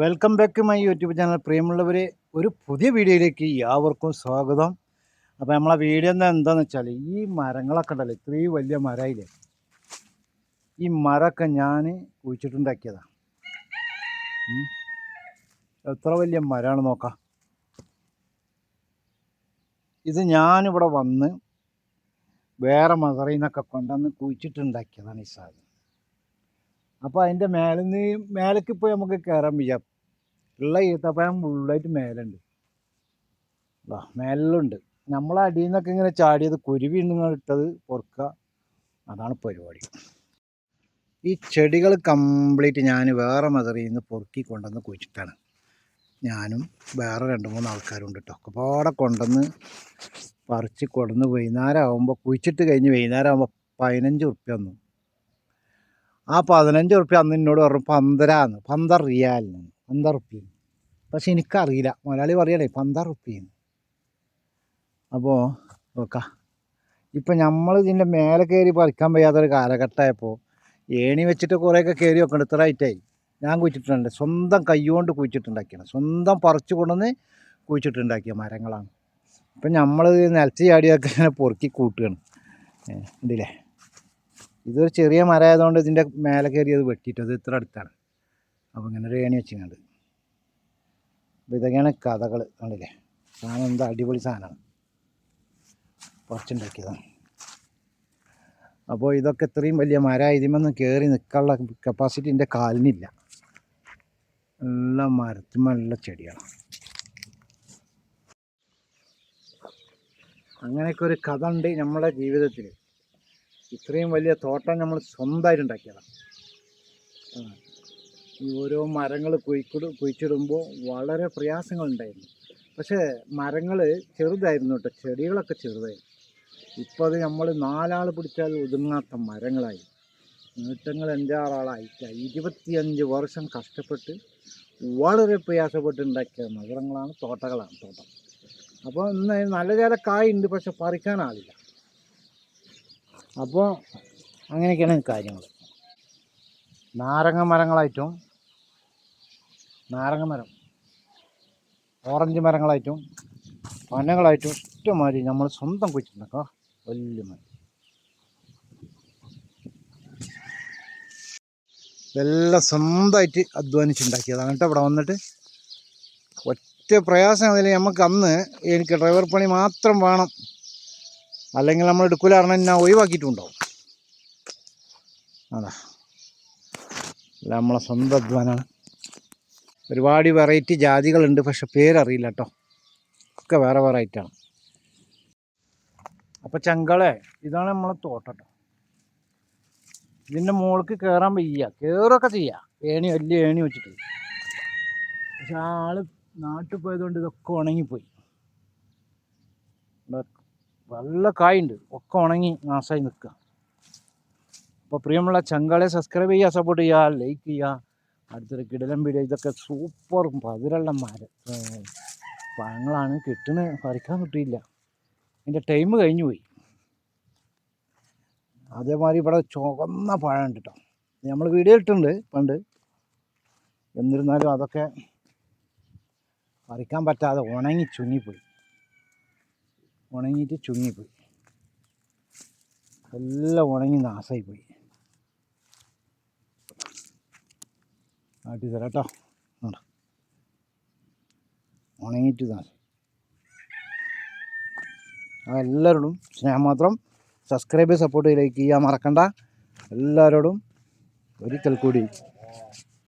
Welcome back my YouTube channel പ്രിയമുള്ളവരെ ഒരു പുതിയ വീഡിയോയിലേക്ക് യാവർക്കും സ്വാഗതം. അപ്പോൾ നമ്മളെ വീഡിയോ എന്താ എന്താണെന്ന് വെച്ചാൽ ഈ മരങ്ങളൊക്കെ ഉണ്ടല്ലോ ഇത്രയും വലിയ മരമായില്ലേ? ഈ മരമൊക്കെ ഞാൻ കുഴിച്ചിട്ടുണ്ടാക്കിയതാണ്. എത്ര വലിയ മരമാണ് നോക്കാം. ഇത് ഞാനിവിടെ വന്ന് വേറെ മദറിൽ നിന്നൊക്കെ കൊണ്ടുവന്ന് കുഴിച്ചിട്ടുണ്ടാക്കിയതാണ് ഈ സാധനം. അപ്പോൾ അതിന്റെ മേലെ നിന്ന് മേലേക്ക് ഇപ്പോൾ നമുക്ക് കയറാൻ വയ്യ. ഉള്ള ഈത്തപ്പഴം ഫുള്ളായിട്ട് മേലുണ്ട്. ദാ മേലുണ്ട് നമ്മളെ അടിയിൽ നിന്നൊക്കെ ഇങ്ങനെ ചാടിയത് കുരുവി നിങ്ങൾ ഇട്ടത് പൊറുക്കുക അതാണ് പരിപാടി. ഈ ചെടികൾ കംപ്ലീറ്റ് ഞാൻ വേറെ മദറിൽ നിന്ന് പൊറുക്കി കൊണ്ടുവന്ന് കുഴിച്ചിട്ടാണ്. ഞാനും വേറെ രണ്ട് മൂന്ന് ആൾക്കാരും ഉണ്ട് കേട്ടോ ഒക്കെപ്പാടെ കൊണ്ടുവന്ന് പറിച്ച് കൊണ്ടുവന്ന് വൈകുന്നേരം ആകുമ്പോൾ കുഴിച്ചിട്ട് കഴിഞ്ഞ് വൈകുന്നേരം ആകുമ്പോൾ പതിനഞ്ച് ഉറുപ്പ്യ വന്നു. ആ പതിനഞ്ച് ഉറുപ്പ്യ അന്ന് എന്നോട് പറഞ്ഞു പന്തരാന്ന് പന്തർ റിയാലിന് പന്തർ റുപ്യ പക്ഷെ എനിക്കറിയില്ല. മലയാളി പറയണേ പന്തർ റുപ്യെന്ന് അപ്പോൾ നോക്ക. ഇപ്പം നമ്മൾ ഇതിന്റെ മേലെ കയറി പറിക്കാൻ വയ്യാത്തൊരു കാലഘട്ടമായപ്പോൾ ഏണി വെച്ചിട്ട് കുറേയൊക്കെ കയറി വെക്കണം ഇത്ര ഹൈറ്റായി ഞാൻ കുഴിച്ചിട്ടുണ്ട് സ്വന്തം കൈകൊണ്ട് കുഴിച്ചിട്ടുണ്ടാക്കിയാണ്. സ്വന്തം പറിച്ചു കൊണ്ടുവന്ന് കുഴിച്ചിട്ടുണ്ടാക്കിയ മരങ്ങളാണ്. ഇപ്പം നമ്മൾ നിലച്ചു ചാടിയൊക്കെ ഇങ്ങനെ പൊറുക്കി കൂട്ടുകയാണ്. കണ്ടില്ലേ? ഇതൊരു ചെറിയ മരമായതുകൊണ്ട് ഇതിന്റെ മേലെ കയറി അത് വെട്ടിയിട്ട് അത് ഇത്ര അടുത്താണ്. അപ്പോൾ ഇങ്ങനെ ഒരു ഏണി വെച്ചിട്ടുണ്ട് അപ്പോൾ ഇതൊക്കെയാണ് കഥകൾ കണ്ടില്ലേ? സാധനം എന്താ അടിപൊളി സാധനമാണ്. കുറച്ചുണ്ടാക്കിയതാണ് അപ്പോൾ ഇതൊക്കെ ഇത്രയും വലിയ മരമായി ഇതിമൊന്നും കയറി നിൽക്കാനുള്ള കപ്പാസിറ്റി എന്റെ കാലിനില്ല. എല്ലാം മരത്തുമുള്ള ചെടിയാണ്. അങ്ങനെയൊക്കെ ഒരു കഥ ഉണ്ട് നമ്മുടെ ജീവിതത്തിൽ. ഇത്രയും വലിയ തോട്ടം നമ്മൾ സ്വന്തമായിട്ട് ഉണ്ടാക്കിയതാണ്. ഈ ഓരോ മരങ്ങൾ കുഴിക്കിട കുഴിച്ചിടുമ്പോൾ വളരെ പ്രയാസങ്ങളുണ്ടായിരുന്നു പക്ഷേ മരങ്ങൾ ചെറുതായിരുന്നു കേട്ടോ. ചെടികളൊക്കെ ചെറുതായിരുന്നു. ഇപ്പോൾ അത് നമ്മൾ നാലാൾ പിടിച്ചാൽ ഒതുങ്ങാത്ത മരങ്ങളായി. നീട്ടങ്ങൾ അഞ്ചാറാളായിട്ട് ഇരുപത്തിയഞ്ച് വർഷം കഷ്ടപ്പെട്ട് വളരെ പ്രയാസപ്പെട്ട് ഉണ്ടാക്കിയ നഗരങ്ങളാണ് തോട്ടകളാണ് തോട്ടം. അപ്പോൾ ഇന്ന് നല്ല ചില കായുണ്ട് പക്ഷെ പറിക്കാൻ ആളില്ല. അപ്പോൾ അങ്ങനെയൊക്കെയാണ് കാര്യങ്ങൾ നാരങ്ങ മരങ്ങളായിട്ടും നാരങ്ങ മരം ഓറഞ്ച് മരങ്ങളായിട്ടും പനകളായിട്ടും ഇഷ്ടമാതിരി നമ്മൾ സ്വന്തം കുഴിച്ചിട്ടുണ്ടാക്കുക വലിയ മരം. എല്ലാം സ്വന്തമായിട്ട് അധ്വാനിച്ചുണ്ടാക്കിയതാണ് കേട്ടോ ഇവിടെ വന്നിട്ട്. ഒറ്റ പ്രയാസം അതിൽ നമുക്ക് അന്ന് എനിക്ക് ഡ്രൈവർ പണി മാത്രം വേണം. അല്ലെങ്കിൽ നമ്മൾ എടുക്കൂല കാരണം ഞാൻ ഒഴിവാക്കിയിട്ടുണ്ടാവും. അതാ. അല്ല നമ്മളെ സ്വന്തം അധ്വാനമാണ് ഒരുപാട് വെറൈറ്റി ജാതികളുണ്ട് പക്ഷെ പേരറിയില്ല കേട്ടോ. ഒക്കെ വേറെ വേറെ ആയിട്ടാണ് അപ്പോൾ ചങ്കളെ ഇതാണ് നമ്മളെ തോട്ടം ട്ടോ. ഇതിന്റെ മുകൾക്ക് കയറാൻ വയ്യ. കയറൊക്കെ ചെയ്യാം. ഏണി വലിയ ഏണി വെച്ചിട്ട്. പക്ഷെ ആൾ നാട്ടിൽ പോയതുകൊണ്ട് ഇതൊക്കെ ഉണങ്ങിപ്പോയി. നല്ല കായുണ്ട്. ഒക്കെ ഉണങ്ങി നാശമായി നിൽക്കുക. അപ്പോൾ പ്രിയമുള്ള ചങ്കാളെ സബ്സ്ക്രൈബ് ചെയ്യുക സപ്പോർട്ട് ചെയ്യുക ലൈക്ക് ചെയ്യുക. അടുത്തൊരു കിടലം വീഡിയോ ഇതൊക്കെ സൂപ്പർ പതിരുള്ള മര പഴങ്ങളാണ് കിട്ടുന്ന പറിക്കാൻ കിട്ടിയില്ല എന്റെ ടൈം കഴിഞ്ഞു പോയി. അതേമാതിരി ഇവിടെ ചുവന്ന പഴം ഉണ്ട് കേട്ടോ നമ്മൾ വീഡിയോ ഇട്ടിട്ടുണ്ട് പണ്ട്. എന്നിരുന്നാലും അതൊക്കെ പറിക്കാൻ പറ്റാതെ ഉണങ്ങി ചുങ്ങിപ്പോയി. ഉണങ്ങിയിട്ട് ചുങ്ങിപ്പോയി. എല്ലാം ഉണങ്ങി നാശമായി പോയി തരാം കേട്ടോ. ഉണങ്ങിയിട്ട് നാശം എല്ലാവരോടും സ്നേഹം മാത്രം സബ്സ്ക്രൈബ് സപ്പോർട്ട് ലൈക്ക് ചെയ്യാൻ മറക്കണ്ട. എല്ലാവരോടും ഒരിക്കൽ കൂടി